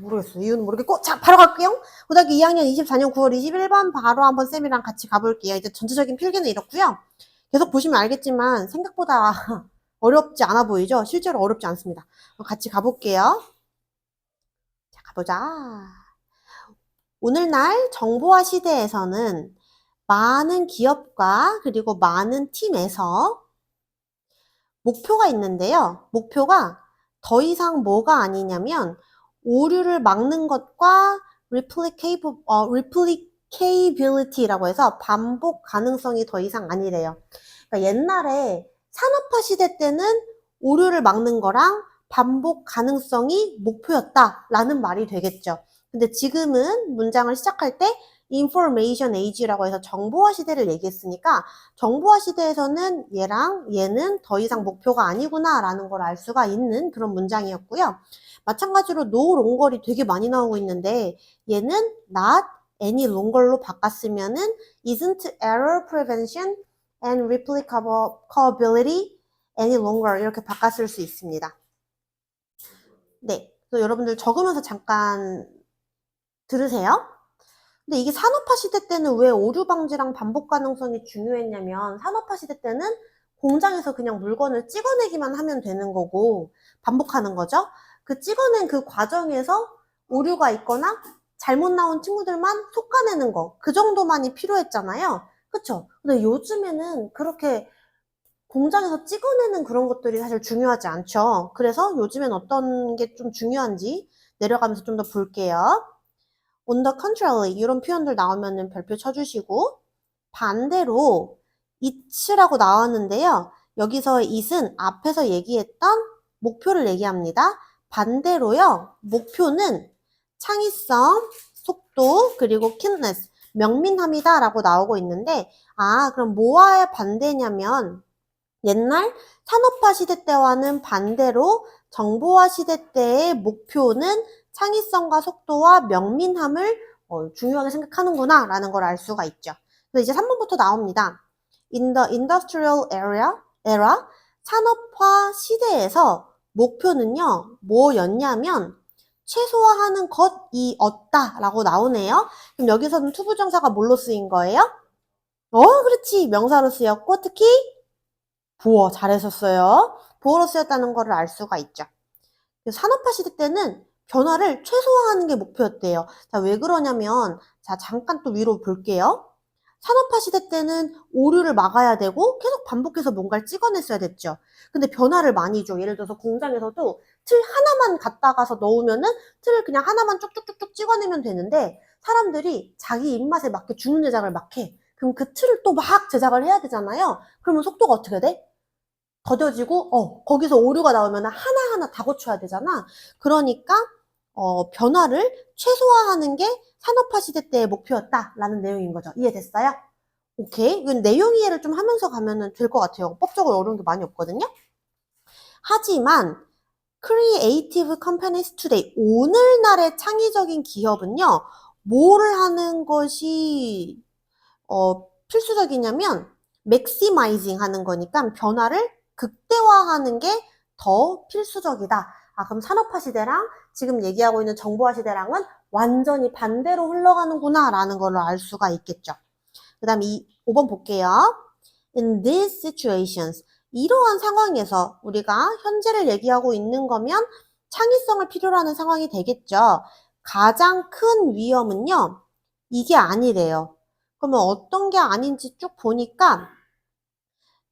모르겠어요. 이유는 모르겠고. 자, 바로 갈게요. 고등학교 2학년 24년 9월 21번 바로 한번 쌤이랑 같이 가볼게요. 이제 전체적인 필기는 이렇고요. 계속 보시면 알겠지만 생각보다 어렵지 않아 보이죠? 실제로 어렵지 않습니다. 같이 가볼게요. 자, 가보자. 오늘날 정보화 시대에서는 많은 기업과 그리고 많은 팀에서 목표가 있는데요. 목표가 더 이상 뭐가 아니냐면 오류를 막는 것과 replicable, 어, replicability라고 해서 반복 가능성이 더 이상 아니래요. 그러니까 옛날에 산업화 시대 때는 오류를 막는 거랑 반복 가능성이 목표였다라는 말이 되겠죠. 근데 지금은 문장을 시작할 때 information age라고 해서 정보화 시대를 얘기했으니까 정보화 시대에서는 얘랑 얘는 더 이상 목표가 아니구나 라는 걸 알 수가 있는 그런 문장이었고요. 마찬가지로 no longer이 되게 많이 나오고 있는데 얘는 not any longer로 바꿨으면은 isn't error prevention and replicability any longer 이렇게 바꿨을 수 있습니다. 네, 그래서 여러분들 적으면서 잠깐 들으세요. 근데 이게 산업화 시대 때는 왜 오류 방지랑 반복 가능성이 중요했냐면 산업화 시대 때는 공장에서 그냥 물건을 찍어내기만 하면 되는 거고 반복하는 거죠. 그 찍어낸 그 과정에서 오류가 있거나 잘못 나온 친구들만 솎아내는 거. 그 정도만이 필요했잖아요. 그쵸? 근데 요즘에는 그렇게 공장에서 찍어내는 그런 것들이 사실 중요하지 않죠. 그래서 요즘엔 어떤 게 좀 중요한지 내려가면서 좀 더 볼게요. On the contrary 이런 표현들 나오면은 별표 쳐주시고 반대로 it라고 나왔는데요. 여기서 it은 앞에서 얘기했던 목표를 얘기합니다. 반대로요. 목표는 창의성, 속도, 그리고 keenness, 명민함이다 라고 나오고 있는데 아 그럼 뭐와의 반대냐면 옛날 산업화 시대 때와는 반대로 정보화 시대 때의 목표는 창의성과 속도와 명민함을 어, 중요하게 생각하는구나 라는 걸 알 수가 있죠. 그래서 이제 3번부터 나옵니다. In the industrial era, era 산업화 시대에서 목표는요, 뭐였냐면 최소화하는 것이었다 라고 나오네요. 그럼 여기서는 투부정사가 뭘로 쓰인 거예요? 어, 그렇지. 명사로 쓰였고, 특히 부어 잘하셨어요. 부어로 쓰였다는 것을 알 수가 있죠. 산업화 시대 때는 변화를 최소화하는 게 목표였대요. 자, 왜 그러냐면, 자, 잠깐 또 위로 볼게요. 산업화 시대 때는 오류를 막아야 되고 계속 반복해서 뭔가를 찍어냈어야 됐죠. 근데 변화를 많이 줘. 예를 들어서 공장에서도 틀 하나만 갖다 가서 넣으면은 틀을 그냥 하나만 쭉쭉쭉쭉 찍어내면 되는데 사람들이 자기 입맛에 맞게 주문 제작을 막 해. 그럼 그 틀을 또 막 제작을 해야 되잖아요. 그러면 속도가 어떻게 돼? 더뎌지고 어 거기서 오류가 나오면 하나하나 다 고쳐야 되잖아. 그러니까 어, 변화를 최소화하는 게 산업화 시대 때의 목표였다라는 내용인 거죠. 이해됐어요? 오케이. 이건 내용 이해를 좀 하면서 가면 될 것 같아요. 법적으로 어려운 게 많이 없거든요. 하지만 Creative Companies Today 오늘날의 창의적인 기업은요. 뭐를 하는 것이 어, 필수적이냐면 maximizing 하는 거니까 변화를 극대화하는 게 더 필수적이다. 아, 그럼 산업화 시대랑 지금 얘기하고 있는 정보화 시대랑은 완전히 반대로 흘러가는구나 라는 걸 알 수가 있겠죠. 그 다음 이 5번 볼게요. In these situations, 이러한 상황에서 우리가 현재를 얘기하고 있는 거면 창의성을 필요로 하는 상황이 되겠죠. 가장 큰 위험은요, 이게 아니래요. 그러면 어떤 게 아닌지 쭉 보니까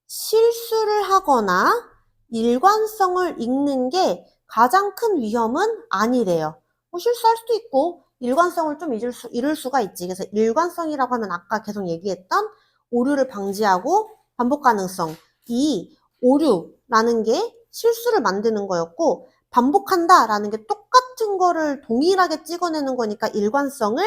실수를 하거나 일관성을 읽는 게 가장 큰 위험은 아니래요. 뭐 실수할 수도 있고 일관성을 좀 잃을, 수, 잃을 수가 있지. 그래서 일관성이라고 하면 아까 계속 얘기했던 오류를 방지하고 반복 가능성. 이 오류라는 게 실수를 만드는 거였고 반복한다라는 게 똑같은 거를 동일하게 찍어내는 거니까 일관성을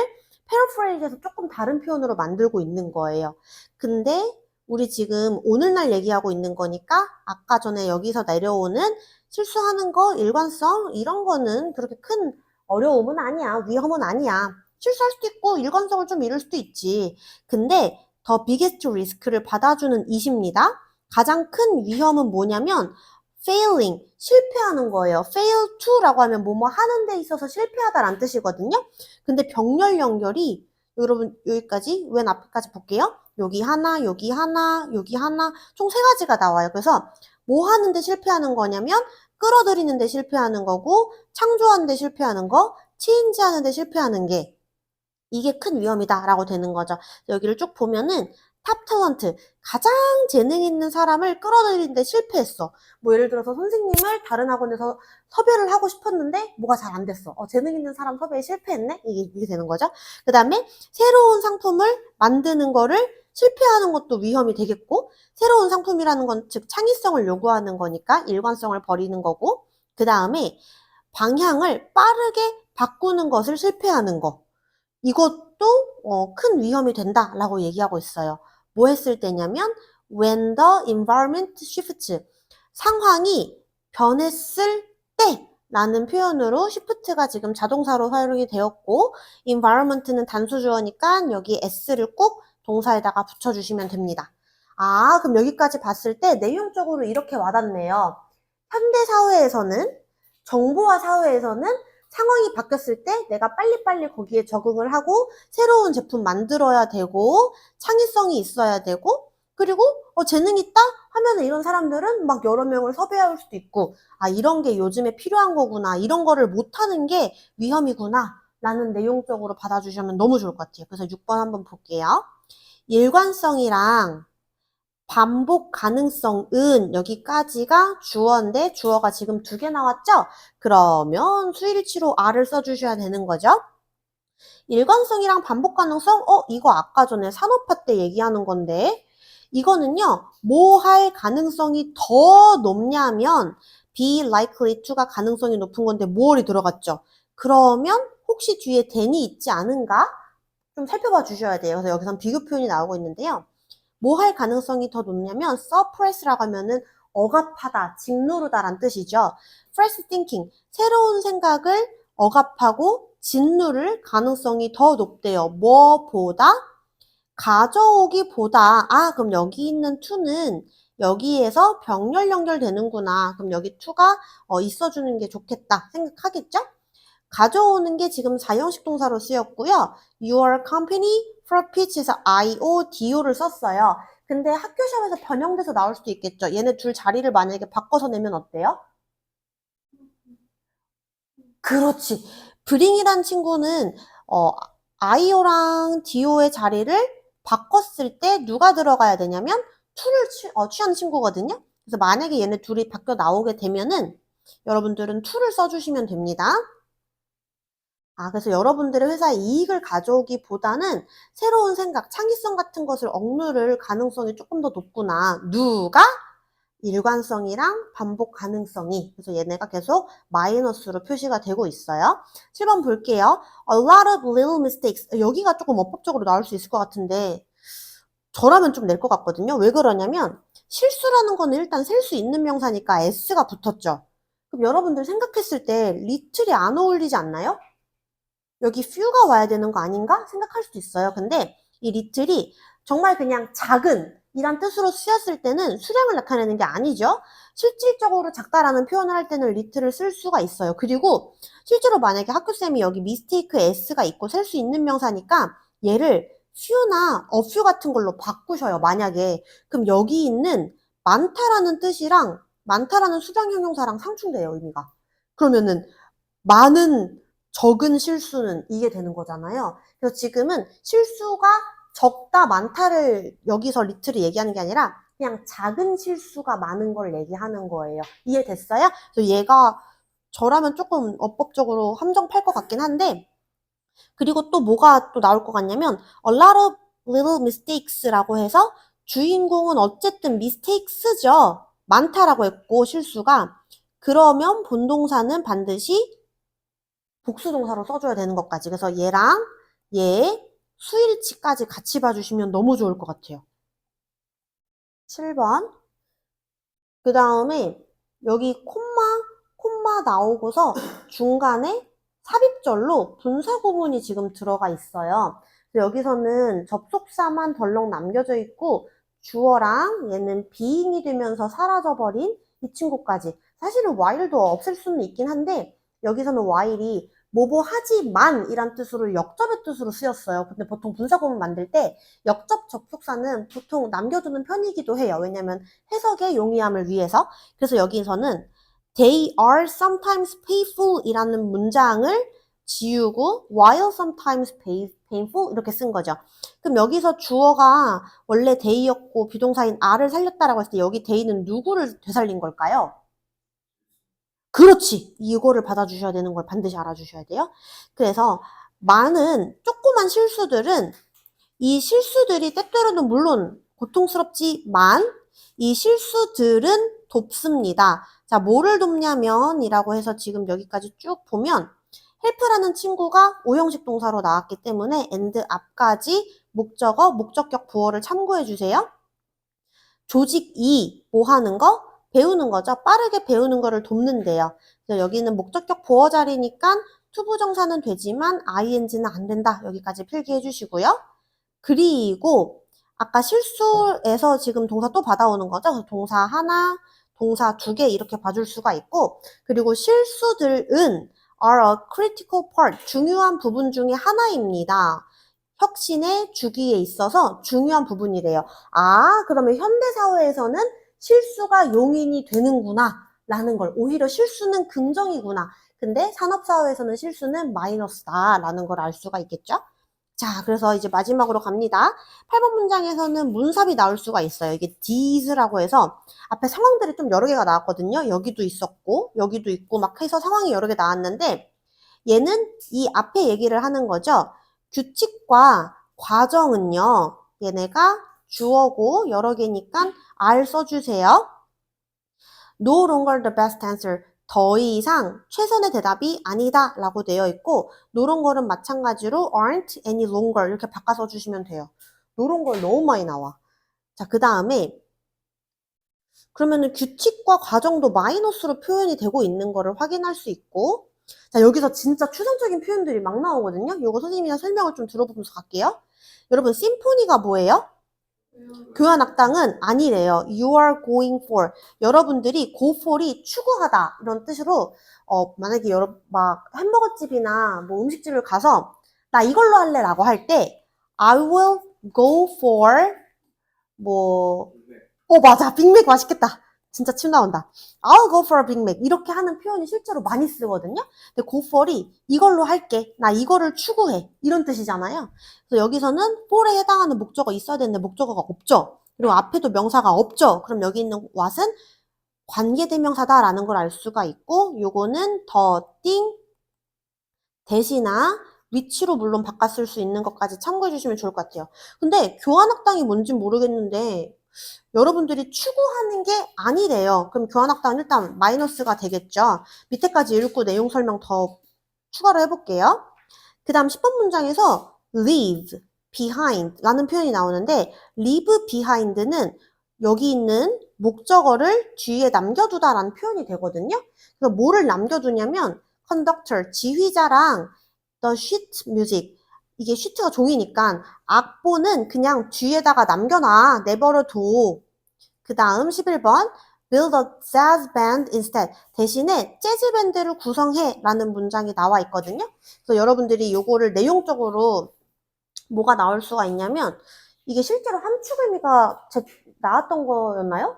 패러프레이즈에서 조금 다른 표현으로 만들고 있는 거예요. 근데 우리 지금 오늘날 얘기하고 있는 거니까 아까 전에 여기서 내려오는 실수하는 거, 일관성 이런 거는 그렇게 큰 어려움은 아니야. 위험은 아니야. 실수할 수도 있고 일관성을 좀 잃을 수도 있지. 근데 더 비게스트 리스크를 받아주는 이십니다. 가장 큰 위험은 뭐냐면 failing, 실패하는 거예요. fail to라고 하면 뭐뭐 하는 데 있어서 실패하다라는 뜻이거든요. 근데 병렬 연결이 여러분 여기까지 왼 앞까지 볼게요. 여기 하나, 여기 하나, 여기 하나 총 세 가지가 나와요. 그래서 뭐 하는데 실패하는 거냐면 끌어들이는 데 실패하는 거고 창조하는 데 실패하는 거, 체인지하는 데 실패하는 게 이게 큰 위험이다라고 되는 거죠. 여기를 쭉 보면은 탑 탤런트 가장 재능 있는 사람을 끌어들이는데 실패했어. 뭐 예를 들어서 선생님을 다른 학원에서 섭외를 하고 싶었는데 뭐가 잘 안 됐어. 어, 재능 있는 사람 섭외에 실패했네? 이게, 이게 되는 거죠. 그 다음에 새로운 상품을 만드는 거를 실패하는 것도 위험이 되겠고 새로운 상품이라는 건 즉 창의성을 요구하는 거니까 일관성을 버리는 거고 그 다음에 방향을 빠르게 바꾸는 것을 실패하는 거 이것도 어, 큰 위험이 된다라고 얘기하고 있어요. 뭐 했을 때냐면 when the environment shifts 상황이 변했을 때 라는 표현으로 shift가 지금 자동사로 사용이 되었고 environment는 단수 주어니까 여기 s를 꼭 동사에다가 붙여주시면 됩니다. 아, 그럼 여기까지 봤을 때 내용적으로 이렇게 와닿네요. 현대 사회에서는 정보화 사회에서는 상황이 바뀌었을 때 내가 빨리빨리 거기에 적응을 하고 새로운 제품 만들어야 되고 창의성이 있어야 되고 그리고 어, 재능 있다 하면 이런 사람들은 막 여러 명을 섭외할 수도 있고 아 이런 게 요즘에 필요한 거구나 이런 거를 못하는 게 위험이구나 라는 내용적으로 받아주시면 너무 좋을 것 같아요. 그래서 6번 한번 볼게요. 일관성이랑 반복 가능성은 여기까지가 주어인데 주어가 지금 두 개 나왔죠? 그러면 수일치로 R을 써주셔야 되는 거죠. 일관성이랑 반복 가능성? 어, 이거 아까 전에 산업화 때 얘기하는 건데 이거는요, 뭐 할 가능성이 더 높냐면 be likely to가 가능성이 높은 건데 뭐이 들어갔죠? 그러면 혹시 뒤에 then이 있지 않은가? 좀 살펴봐 주셔야 돼요. 그래서 여기선 비교 표현이 나오고 있는데요. 뭐 할 가능성이 더 높냐면 suppress라고 하면은 억압하다, 짓누르다란 뜻이죠. fresh thinking, 새로운 생각을 억압하고 짓누를 가능성이 더 높대요. 뭐보다? 가져오기보다 아 그럼 여기 있는 to는 여기에서 병렬 연결되는구나. 그럼 여기 to가 어, 있어주는 게 좋겠다 생각하겠죠? 가져오는 게 지금 4형식 동사로 쓰였고요. Your company profits에서 IO, DO를 썼어요. 근데 학교 시험에서 변형돼서 나올 수도 있겠죠. 얘네 둘 자리를 만약에 바꿔서 내면 어때요? 그렇지. 브링이란 친구는 어, IO랑 DO의 자리를 바꿨을 때 누가 들어가야 되냐면 to를 취, 어, 취한 친구거든요. 그래서 만약에 얘네 둘이 바뀌어 나오게 되면은 여러분들은 to를 써주시면 됩니다. 아, 그래서 여러분들의 회사에 이익을 가져오기보다는 새로운 생각, 창의성 같은 것을 억누를 가능성이 조금 더 높구나. 누가? 일관성이랑 반복 가능성이. 그래서 얘네가 계속 마이너스로 표시가 되고 있어요. 7번 볼게요. A lot of little mistakes. 여기가 조금 어법적으로 나올 수 있을 것 같은데, 저라면 좀 낼 것 같거든요. 왜 그러냐면, 실수라는 거는 일단 셀 수 있는 명사니까 s가 붙었죠. 그럼 여러분들 생각했을 때 리틀이 안 어울리지 않나요? 여기 few가 와야 되는 거 아닌가 생각할 수도 있어요. 근데 이 리틀이 정말 그냥 작은 이란 뜻으로 쓰였을 때는 수량을 나타내는 게 아니죠. 실질적으로 작다라는 표현을 할 때는 리틀을 쓸 수가 있어요. 그리고 실제로 만약에 학교쌤이 여기 미스테이크 s가 있고 셀 수 있는 명사니까 얘를 a few 같은 걸로 바꾸셔요. 만약에. 그럼 여기 있는 많다라는 뜻이랑 많다라는 수량 형용사랑 상충돼요. 의미가. 그러면은 많은 적은 실수는 이게 되는 거잖아요. 그래서 지금은 실수가 적다, 많다를 여기서 리틀이 얘기하는 게 아니라 그냥 작은 실수가 많은 걸 얘기하는 거예요. 이해됐어요? 그래서 얘가 저라면 조금 어법적으로 함정 팔 것 같긴 한데 그리고 또 뭐가 또 나올 것 같냐면 a lot of little mistakes라고 해서 주인공은 어쨌든 mistakes죠. 많다라고 했고 실수가 그러면 본동사는 반드시 복수동사로 써줘야 되는 것까지. 그래서 얘랑 얘 수일치까지 같이 봐주시면 너무 좋을 것 같아요. 7번. 그 다음에 여기 콤마, 콤마 나오고서 중간에 삽입절로 분사 구문이 지금 들어가 있어요. 여기서는 접속사만 덜렁 남겨져 있고 주어랑 얘는 비잉이 되면서 사라져버린 이 친구까지. 사실은 while도 없앨 수는 있긴 한데 여기서는 while이 뭐뭐 하지만 이란 뜻으로 역접의 뜻으로 쓰였어요. 근데 보통 분사구문 만들 때 역접 접속사는 보통 남겨두는 편이기도 해요. 왜냐면 해석의 용이함을 위해서. 그래서 여기서는 they are sometimes painful 이라는 문장을 지우고 while sometimes painful 이렇게 쓴 거죠. 그럼 여기서 주어가 원래 they였고 비동사인 are를 살렸다라고 했을 때 여기 they는 누구를 되살린 걸까요? 그렇지. 이거를 받아주셔야 되는 걸 반드시 알아주셔야 돼요. 그래서 많은 조그만 실수들은 이 실수들이 때때로는 물론 고통스럽지만 이 실수들은 돕습니다. 자, 뭐를 돕냐면 이라고 해서 지금 여기까지 쭉 보면 help라는 친구가 오형식 동사로 나왔기 때문에 and 앞까지 목적어, 목적격 부어를 참고해 주세요. 조직 2, 뭐 하는 거? 배우는 거죠. 빠르게 배우는 거를 돕는데요. 여기는 목적격 보어 자리니까 투부정사는 되지만 ing는 안 된다. 여기까지 필기해 주시고요. 그리고 아까 실수에서 지금 동사 또 받아오는 거죠. 동사 하나, 동사 두 개 이렇게 봐줄 수가 있고 그리고 실수들은 are a critical part, 중요한 부분 중에 하나입니다. 혁신의 주기에 있어서 중요한 부분이래요. 아, 그러면 현대사회에서는 실수가 용인이 되는구나. 라는 걸. 오히려 실수는 긍정이구나. 근데 산업사회에서는 실수는 마이너스다. 라는 걸 알 수가 있겠죠? 자, 그래서 이제 마지막으로 갑니다. 8번 문장에서는 문sab이 나올 수가 있어요. 이게 these라고 해서 앞에 상황들이 좀 여러 개가 나왔거든요. 여기도 있었고, 여기도 있고, 막 해서 상황이 여러 개 나왔는데, 얘는 이 앞에 얘기를 하는 거죠. 규칙과 과정은요, 얘네가 주어고 여러 개니까 R 써주세요. No longer the best answer. 더 이상 최선의 대답이 아니다 라고 되어 있고 no longer은 마찬가지로 aren't any longer 이렇게 바꿔 써주시면 돼요. no longer 너무 많이 나와. 자, 그 다음에 그러면은 규칙과 과정도 마이너스로 표현이 되고 있는 거를 확인할 수 있고 자, 여기서 진짜 추상적인 표현들이 막 나오거든요. 요거 선생님이랑 설명을 좀 들어보면서 갈게요. 여러분, 심포니가 뭐예요? 교환 악당은 아니래요. You are going for. 여러분들이 go for이 추구하다 이런 뜻으로 어 만약에 여러 막 햄버거 집이나 뭐 음식집을 가서 나 이걸로 할래라고 할 때 I will go for 뭐 어, 맞아. 빅맥 맛있겠다. 진짜 침 나온다. I'll go for a Big Mac. 이렇게 하는 표현이 실제로 많이 쓰거든요. 근데 go for이 이걸로 할게. 나 이거를 추구해. 이런 뜻이잖아요. 그래서 여기서는 for에 해당하는 목적어 있어야 되는데 목적어가 없죠. 그리고 앞에도 명사가 없죠. 그럼 여기 있는 what은 관계대명사다라는 걸 알 수가 있고 요거는 더, 띵, 대시나 위치로 물론 바꿨을 수 있는 것까지 참고해 주시면 좋을 것 같아요. 근데 교환학당이 뭔진 모르겠는데 여러분들이 추구하는 게 아니래요. 그럼 교환학당은 일단 마이너스가 되겠죠. 밑에까지 읽고 내용 설명 더 추가로 해볼게요. 그 다음 10번 문장에서 leave behind 라는 표현이 나오는데 leave behind는 여기 있는 목적어를 뒤에 남겨두다 라는 표현이 되거든요. 그래서 뭐를 남겨두냐면 conductor, 지휘자랑 the sheet music 이게 시트가 종이니까 악보는 그냥 뒤에다가 남겨놔. 내버려 둬. 그 다음 11번 build a jazz band instead. 대신에 재즈 밴드를 구성해 라는 문장이 나와 있거든요. 그래서 여러분들이 요거를 내용적으로 뭐가 나올 수가 있냐면 이게 실제로 함축 의미가 제, 나왔던 거였나요?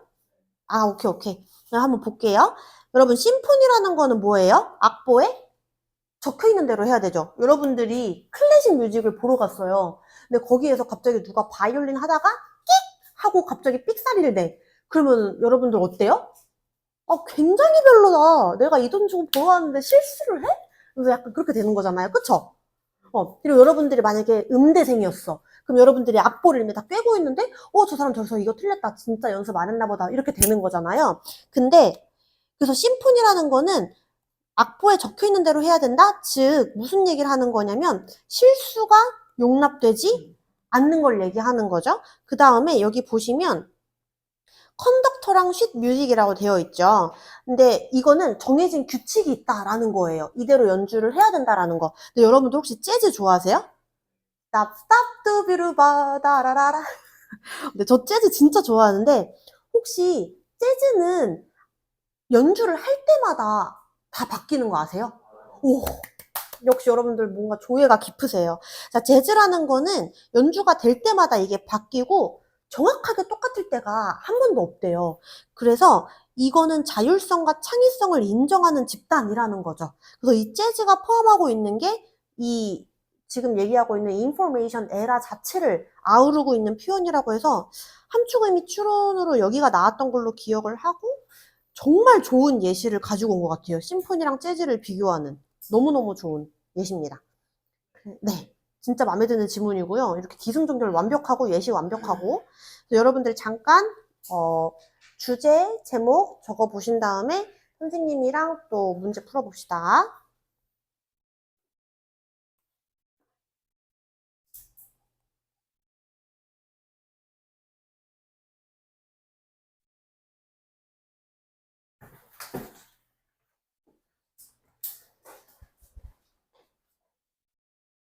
아, 오케이, 오케이. 한번 볼게요. 여러분, 심포니라는 거는 뭐예요? 악보에 적혀 있는 대로 해야 되죠. 여러분들이 클래식 뮤직을 보러 갔어요. 근데 거기에서 갑자기 누가 바이올린 하다가 끽 하고 갑자기 삑사리를 내. 그러면 여러분들 어때요? 아, 굉장히 별로다. 내가 이 돈 주고 보러 왔는데 실수를 해? 그래서 약간 그렇게 되는 거잖아요. 그쵸? 어, 그리고 여러분들이 만약에 음대생이었어. 그럼 여러분들이 악보를 이미 다 꿰고 있는데, 어, 저 사람 저기서 이거 틀렸다. 진짜 연습 안 했나 보다. 이렇게 되는 거잖아요. 근데, 그래서 심포니라는 거는 악보에 적혀 있는 대로 해야 된다? 즉, 무슨 얘기를 하는 거냐면, 실수가 용납되지 않는 걸 얘기하는 거죠. 그 다음에 여기 보시면, 컨덕터랑 쉿 뮤직이라고 되어 있죠. 근데 이거는 정해진 규칙이 있다라는 거예요. 이대로 연주를 해야 된다라는 거. 근데 여러분들 혹시 재즈 좋아하세요? 스탑, 스탑, 두비루바, 다라라라. 근데 저 재즈 진짜 좋아하는데, 혹시 재즈는 연주를 할 때마다 다 바뀌는 거 아세요? 오, 역시 여러분들 뭔가 조예가 깊으세요. 자, 재즈라는 거는 연주가 될 때마다 이게 바뀌고 정확하게 똑같을 때가 한 번도 없대요. 그래서 이거는 자율성과 창의성을 인정하는 집단이라는 거죠. 그래서 이 재즈가 포함하고 있는 게 이 지금 얘기하고 있는 인포메이션 에라 자체를 아우르고 있는 표현이라고 해서 함축의미 추론으로 여기가 나왔던 걸로 기억을 하고 정말 좋은 예시를 가지고 온 것 같아요. 심포니랑 재즈를 비교하는 너무너무 좋은 예시입니다. 네. 진짜 마음에 드는 지문이고요. 이렇게 기승전결 완벽하고 예시 완벽하고 여러분들 잠깐 어, 주제, 제목 적어 보신 다음에 선생님이랑 또 문제 풀어봅시다.